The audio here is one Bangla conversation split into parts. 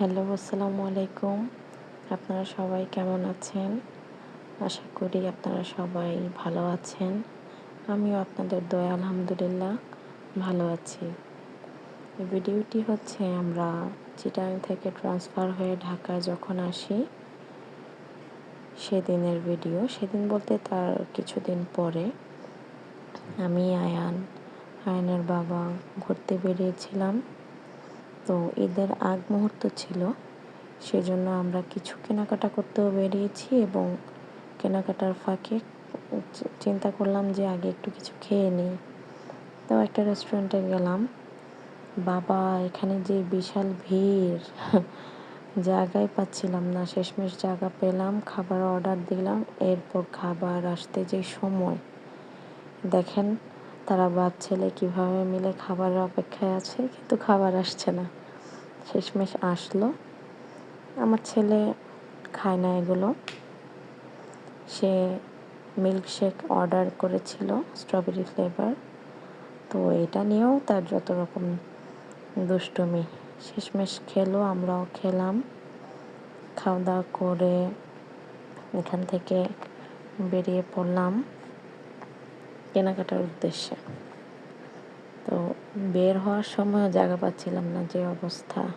হ্যালো, আসসালামু আলাইকুম। আপনারা সবাই কেমন আছেন? আশা করি আপনারা সবাই ভালো আছেন। আমিও আপনাদের দয়া, আলহামদুলিল্লাহ, ভালো আছি। এই ভিডিওটি হচ্ছে আমরা চিটাং থেকে ট্রান্সফার হয়ে ঢাকায় যখন আসি, সেদিনের ভিডিও। সেদিন বলতে তার কিছুদিন পরে আমি, আয়ান, আয়নের বাবা ঘুরতে বেরিয়েছিলাম। তো ঈদের আগ মুহূর্ত ছিল। সেজন্য আমরা কিছু কেনাকাটা করতেও বেরিয়েছি এবং কেনাকাটার ফাঁকে চিন্তা করলাম যে আগে একটু কিছু খেয়ে নিই। তো একটা রেস্টুরেন্টে গেলাম। বাবা, এখানে যে বিশাল ভিড়। জায়গায় পাচ্ছিলাম না। শেষমেশ জায়গা পেলাম, খাবার অর্ডার দিলাম, এরপর খাবার আসতে যে সময়। দেখেন, তারা বাপ ছেলে কীভাবে মিলে খাবারের অপেক্ষায় আছে, কিন্তু খাবার আসছে না। শেষমেশ আসলো। আমার ছেলে খায় না এগুলো। সে মিল্কশেক অর্ডার করেছিল স্ট্রবেরি ফ্লেভার তো এটা নিয়েও তার যত রকম দুষ্টুমি। শেষমেশ খেলো, আমরাও খেলাম। খাওয়া দাওয়া করে এখান থেকে বেরিয়ে পড়লাম কেনাকাটার উদ্দেশ্যে। বের হওয়ার সময় জায়গা পাচ্ছিলাম না যে অবস্থা।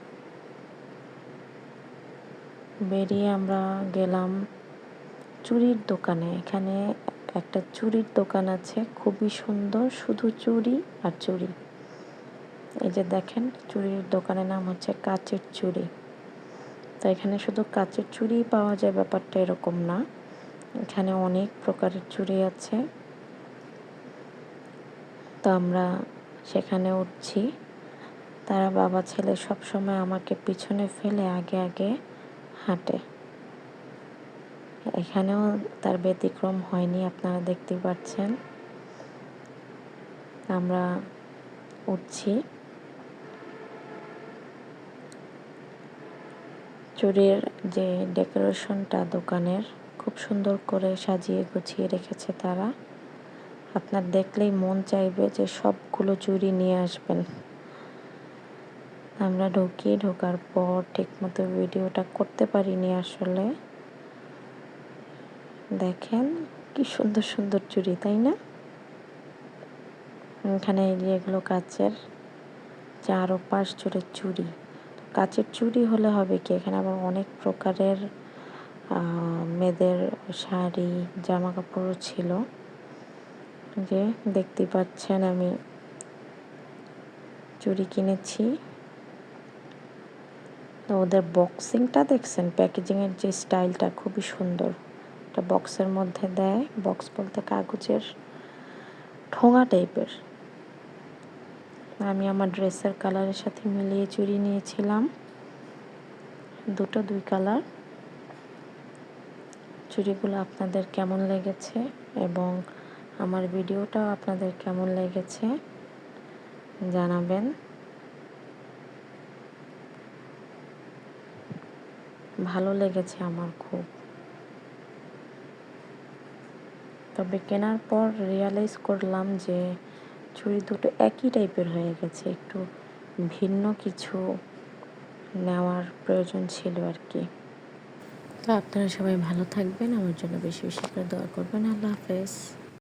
বেরিয়ে আমরা গেলাম চুরির দোকানে। এখানে একটা চুরির দোকান আছে, খুবই সুন্দর, শুধু চুরি আর চুরি। এই যে দেখেন, চুরির দোকানের নাম হচ্ছে কাচের চুরি। তো এখানে শুধু কাচের চুরি পাওয়া যায়, ব্যাপারটা এরকম না। এখানে অনেক প্রকারের চুড়ি আছে। তো আমরা সেখানে উঠছি। তারা বাবা ছেলে সব সময় আমাকে পিছনে ফেলে আগে আগে হাঁটে। এখানেও তার ব্যতিক্রম হয়নি, আপনারা দেখতে পাচ্ছেন। আমরা উঠছি। চুরির যে ডেকোরেশনটা দোকানের, খুব সুন্দর করে সাজিয়ে গুছিয়ে রেখেছে তারা। আপনার দেখলেই মন চাইবে যে সবগুলো চুরি নিয়ে আসবেন। আমরা ঢুকি ঢোকার পর ঠিকমতো ভিডিওটা করতে পারিনি আসলে। দেখেন কি সুন্দর সুন্দর চুড়ি তাই না? এখানে এগুলো কাচের চারো পাশ জুড়ে চুড়ি কাচের চুড়ি হলে হবে কি? এখানে আবার অনেক প্রকারের মেয়েদের শাড়ি জামা কাপড়ও ছিল। যে দেখতে পাচ্ছেন আমি। চুড়ি কিনেছি। তো ওদের বক্সিংটা দেখছেন? প্যাকেজিংয়ের যে স্টাইলটা খুবই সুন্দর। এটা বক্সের মধ্যে দেয়। বক্স বলতে কাগজের ঠোঙা টাইপের আমি আমার ড্রেসের কালারের সাথে মিলিয়ে চুড়ি নিয়েছিলাম। দুটো দুই কালার চুড়িগুলো আপনাদের কেমন লেগেছে? এবং আমার ভিডিওটা আপনাদের কেমন লেগেছে জানাবেন। ভালো লেগেছে আমার খুব। তবে কেনার পর রিয়ালাইজ করলাম যে ছুরি দুটো একই টাইপের হয়ে গেছে, একটু ভিন্ন কিছু নেওয়ার প্রয়োজন ছিল আর কি। তো আপনারা সবাই ভালো থাকবেন, আমার জন্য বেশি বেশি করে দোয়া করবেন। আল্লাহ হাফেজ।